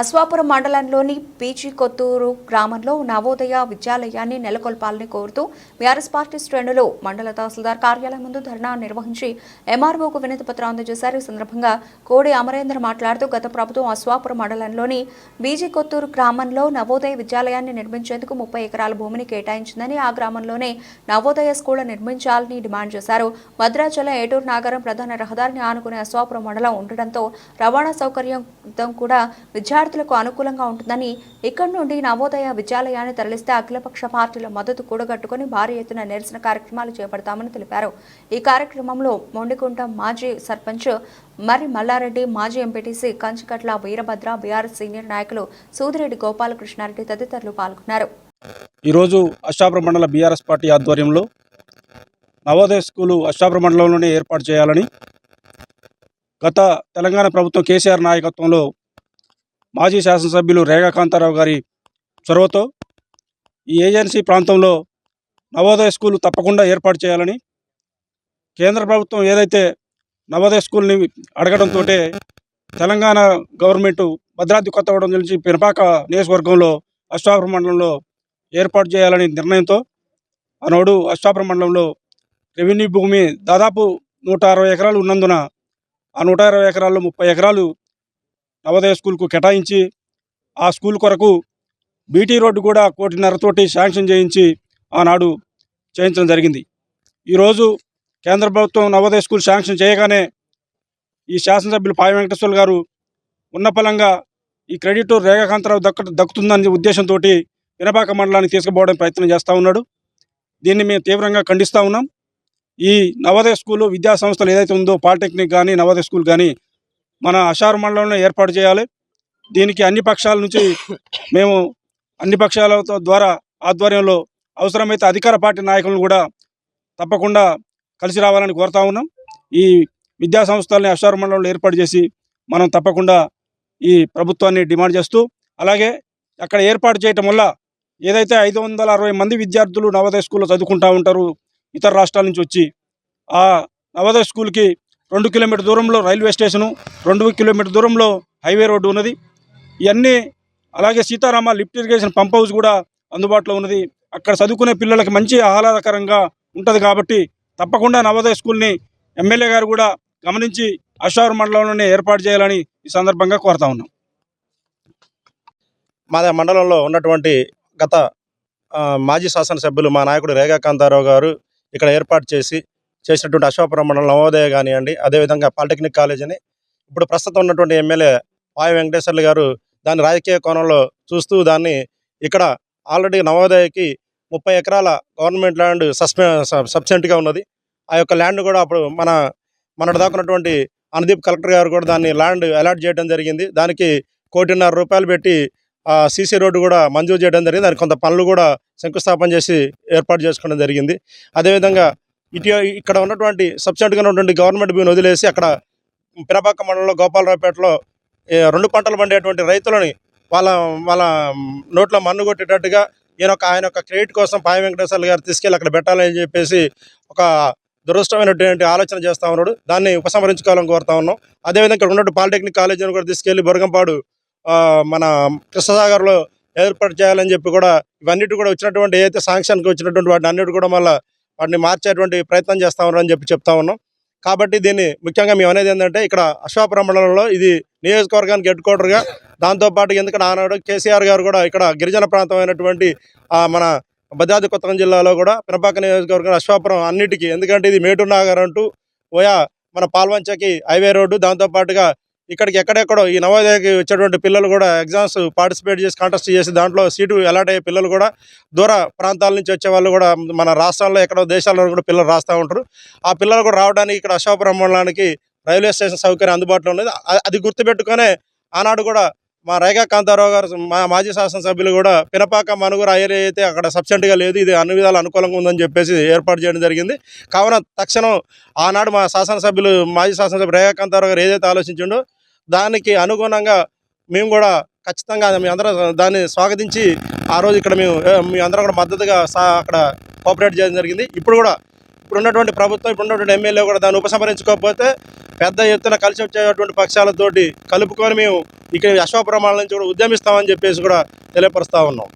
అశ్వాపురం మండలంలోని పీచికొత్తూరు గ్రామంలో నవోదయ విద్యాలయాన్ని నెలకొల్పాలని కోరుతూ బీఆర్ఎస్ పార్టీ శ్రేణులు మండల తహసీల్దార్ కార్యాలయం ముందు ధర్నా నిర్వహించి ఎంఆర్ఓకు వినతి పత్రం అందజేశారు. ఈ సందర్భంగా కోడి అమరేంద్ర మాట్లాడుతూ గత ప్రభుత్వం అశ్వాపురం మండలంలోని బీజీ కొత్తూరు గ్రామంలో నవోదయ విద్యాలయాన్ని నిర్మించేందుకు ముప్పై ఎకరాల భూమిని కేటాయించిందని ఆ గ్రామంలోనే నవోదయ స్కూల్ నిర్మించాలని డిమాండ్ చేశారు. భద్రాచలం ఏటూరు నాగరం ప్రధాన రహదారిని ఆనుకునే అశ్వాపురం మండలం ఉండడంతో రవాణా సౌకర్యం కూడా విద్యార్థులకు అనుకూలంగా ఉంటుందని ఇక్కడి నుండి నవోదయ విద్యాలయాన్ని తరలిస్తే అఖిలపక్ష పార్టీల మద్దతు కూడగట్టుకుని భారీ ఎత్తున నిరసన కార్యక్రమాలు చేపడతామని తెలిపారు. ఈ కార్యక్రమంలో మొండికుంట మాజీ సర్పంచ్ మరి మల్లారెడ్డి మాజీ MPTC Kanchikatla Veerabhadra BRS senior నాయకులు సూదిరెడ్డి గోపాలకృష్ణారెడ్డి తదితరులు పాల్గొన్నారు. ఈరోజు అష్టాపురం మండల బీఆర్ఎస్ పార్టీ ఆధ్వర్యంలో నవోదయ స్కూలు అష్టాపురం మండలంలోనే ఏర్పాటు చేయాలని గత తెలంగాణ ప్రభుత్వం కేసీఆర్ నాయకత్వంలో మాజీ శాసనసభ్యులు రేఖాకాంతారావు గారి చొరవతో ఈ ఏజెన్సీ ప్రాంతంలో నవోదయ స్కూల్ తప్పకుండా ఏర్పాటు చేయాలని కేంద్ర ప్రభుత్వం ఏదైతే నవోదయ స్కూల్ని అడగడంతో తెలంగాణ గవర్నమెంట్ భద్రాద్రి కొత్తగూడెం నుంచి పినపాక నియోజకవర్గంలో అష్టాపురం మండలంలో ఏర్పాటు చేయాలని నిర్ణయంతో ఆనాడు అష్టాపురం మండలంలో రెవెన్యూ భూమి దాదాపు నూట అరవై ఎకరాలు ఉన్నందున ఆ నూట ఇరవై ఎకరాల్లో ముప్పై ఎకరాలు నవోదయ స్కూల్కు కేటాయించి ఆ స్కూల్ కొరకు బీటీ రోడ్డు కూడా కోటిన్నరతోటి శాంక్షన్ చేయించి ఆనాడు చేయించడం జరిగింది. ఈరోజు కేంద్ర ప్రభుత్వం నవోదయ స్కూల్ శాంక్షన్ చేయగానే ఈ శాసనసభ్యులు పాయ వెంకటేశ్వర గారు ఉన్నపలంగా ఈ క్రెడిట్ రేఖాకాంతరావు దక్క దక్కుతుందనే ఉద్దేశంతో వినపాక మండలానికి తీసుకుపోవడానికి ప్రయత్నం చేస్తూ ఉన్నాడు. దీన్ని మేము తీవ్రంగా ఖండిస్తూ ఉన్నాం. ఈ నవోదయ స్కూలు విద్యా సంస్థలు ఏదైతే ఉందో పాలిటెక్నిక్ కానీ నవోదయ స్కూల్ కానీ మన అషారు మండలంలో ఏర్పాటు చేయాలి. దీనికి అన్ని పక్షాల నుంచి మేము అన్ని పక్షాలతో ద్వారా ఆధ్వర్యంలో అవసరమైతే అధికార పార్టీ నాయకులను కూడా తప్పకుండా కలిసి రావాలని కోరుతా ఉన్నాం. ఈ విద్యా సంస్థల్ని అషారు మండలంలో ఏర్పాటు చేసి మనం తప్పకుండా ఈ ప్రభుత్వాన్ని డిమాండ్ చేస్తూ అలాగే అక్కడ ఏర్పాటు చేయటం వల్ల ఏదైతే ఐదు వందల అరవై మంది విద్యార్థులు నవోదయ స్కూల్లో చదువుకుంటూ ఉంటారు ఇతర రాష్ట్రాల నుంచి వచ్చి ఆ నవోదయ స్కూల్కి రెండు కిలోమీటర్ దూరంలో రైల్వే స్టేషను రెండు కిలోమీటర్ దూరంలో హైవే రోడ్డు ఉన్నది. ఇవన్నీ అలాగే Sitarama lift irrigation pump house కూడా అందుబాటులో ఉన్నది. అక్కడ చదువుకునే పిల్లలకి మంచి ఆహ్లాదకరంగా ఉంటుంది కాబట్టి తప్పకుండా నవోదయ స్కూల్ని ఎమ్మెల్యే గారు కూడా గమనించి అషార్ మండలంలోనే ఏర్పాటు చేయాలని ఈ సందర్భంగా కోరుతా ఉన్నాం. మా మండలంలో ఉన్నటువంటి గత మాజీ శాసనసభ్యులు మా నాయకుడు రేగా కాంతారావు గారు ఇక్కడ ఏర్పాటు చేసి చేసినటువంటి అశోకపురం మండలం నవోదయ కానివ్వండి అదేవిధంగా పాలిటెక్నిక్ కాలేజ్ అని ఇప్పుడు ప్రస్తుతం ఉన్నటువంటి ఎమ్మెల్యే పాయ వెంకటేశ్వర్లు గారు దాన్ని రాజకీయ కోణంలో చూస్తూ దాన్ని ఇక్కడ ఆల్రెడీ నవోదయకి ముప్పై ఎకరాల గవర్నమెంట్ ల్యాండ్ సస్పె సబ్సెంట్గా ఉన్నది. ఆ యొక్క ల్యాండ్ కూడా అప్పుడు మన మన దాకున్నటువంటి అనుదీప్ కలెక్టర్ గారు కూడా దాన్ని ల్యాండ్ అలాట్ చేయడం జరిగింది. దానికి కోటిన్నర రూపాయలు పెట్టి ఆ సీసీ రోడ్డు కూడా మంజూరు చేయడం జరిగింది. దానికి కొంత పనులు కూడా శంకుస్థాపన చేసి ఏర్పాటు చేసుకోవడం జరిగింది. అదేవిధంగా ఇటు ఇక్కడ ఉన్నటువంటి సబ్సిడెంట్గా ఉన్నటువంటి గవర్నమెంట్ భూమిని వదిలేసి అక్కడ పినపాక మండలంలో గోపాలరావుపేటలో రెండు పంటలు పండేటువంటి రైతులని వాళ్ళ వాళ్ళ నోట్లో మన్ను కొట్టేటట్టుగా ఈయన ఒక ఆయన యొక్క క్రెడిట్ కోసం పాయ వెంకటేశ్వర్లు గారు తీసుకెళ్ళి అక్కడ పెట్టాలని చెప్పేసి ఒక దురదృష్టమైనటువంటి ఆలోచన చేస్తా ఉన్నాడు. దాన్ని ఉపసంహరించుకోవాలని కోరుతా ఉన్నాం. అదేవిధంగా ఇక్కడ ఉన్నటువంటి పాలిటెక్నిక్ కాలేజీని కూడా తీసుకెళ్ళి బొరగంపాడు మన కృష్ణసాగర్లో ఏర్పాటు చేయాలని చెప్పి కూడా ఇవన్నిటి కూడా వచ్చినటువంటి ఏదైతే శాంక్షన్కి వచ్చినటువంటి వాటిని అన్నిటి కూడా మళ్ళీ వాటిని మార్చేటువంటి ప్రయత్నం చేస్తా ఉన్నారని చెప్పి చెప్తా ఉన్నాం. కాబట్టి దీన్ని ముఖ్యంగా మేము అనేది ఏంటంటే ఇక్కడ అశ్వాపురం మండలంలో ఇది నియోజకవర్గానికి హెడ్ క్వార్టర్గా దాంతోపాటు ఎందుకంటే ఆనాడు కేసీఆర్ గారు కూడా ఇక్కడ గిరిజన ప్రాంతం అయినటువంటి మన భద్రాద్రి కొత్తగం జిల్లాలో కూడా పినపాక నియోజకవర్గం అశ్వాపురం అన్నిటికీ. ఎందుకంటే ఇది మేటూర్ నాగర్ అంటూ ఓయా మన పాల్వంచకి హైవే రోడ్డు దాంతోపాటుగా ఇక్కడికి ఎక్కడెక్కడో ఈ నవోదయకి వచ్చేటువంటి పిల్లలు కూడా ఎగ్జామ్స్ పార్టిసిపేట్ చేసి కాంటెస్ట్ చేసి దాంట్లో సీటు అలాట్ అయ్యే పిల్లలు కూడా దూర ప్రాంతాల నుంచి వచ్చే వాళ్ళు కూడా మన రాష్ట్రాల్లో ఎక్కడో దేశాల్లో కూడా పిల్లలు రాస్తూ ఉంటారు. ఆ పిల్లలు కూడా రావడానికి ఇక్కడ అశోకపురం మండలానికి రైల్వే స్టేషన్ సౌకర్యం అందుబాటులో ఉన్నది. అది గుర్తుపెట్టుకునే ఆనాడు కూడా మా రేఖా కాంతారావు గారు మా మాజీ శాసనసభ్యులు కూడా పినపాక మనుగురు ఏరియా అయితే అక్కడ సబ్సెంట్గా లేదు ఇది అన్ని విధాలు అనుకూలంగా ఉందని చెప్పేసి ఏర్పాటు చేయడం జరిగింది. కావున తక్షణం ఆనాడు మా శాసనసభ్యులు మాజీ శాసనసభ్యులు రేఖా కాంతారావు గారు ఏదైతే ఆలోచించిండో దానికి అనుగుణంగా మేము కూడా ఖచ్చితంగా మీ అందరం దాన్ని స్వాగతించి ఆ రోజు ఇక్కడ మేము మీ అందరం కూడా మద్దతుగా సా అక్కడ కోఆపరేట్ చేయడం జరిగింది. ఇప్పుడు కూడా ఇప్పుడు ఉన్నటువంటి ప్రభుత్వం ఇప్పుడు ఉన్నటువంటి ఎమ్మెల్యే కూడా దాన్ని ఉపసంహరించుకోకపోతే పెద్ద ఎత్తున కలిసి వచ్చేటువంటి పక్షాలతోటి కలుపుకొని మేము ఇక్కడ అశ్వాపురమాల నుంచి కూడా ఉద్యమిస్తామని చెప్పేసి కూడా తెలియపరుస్తూ ఉన్నాం.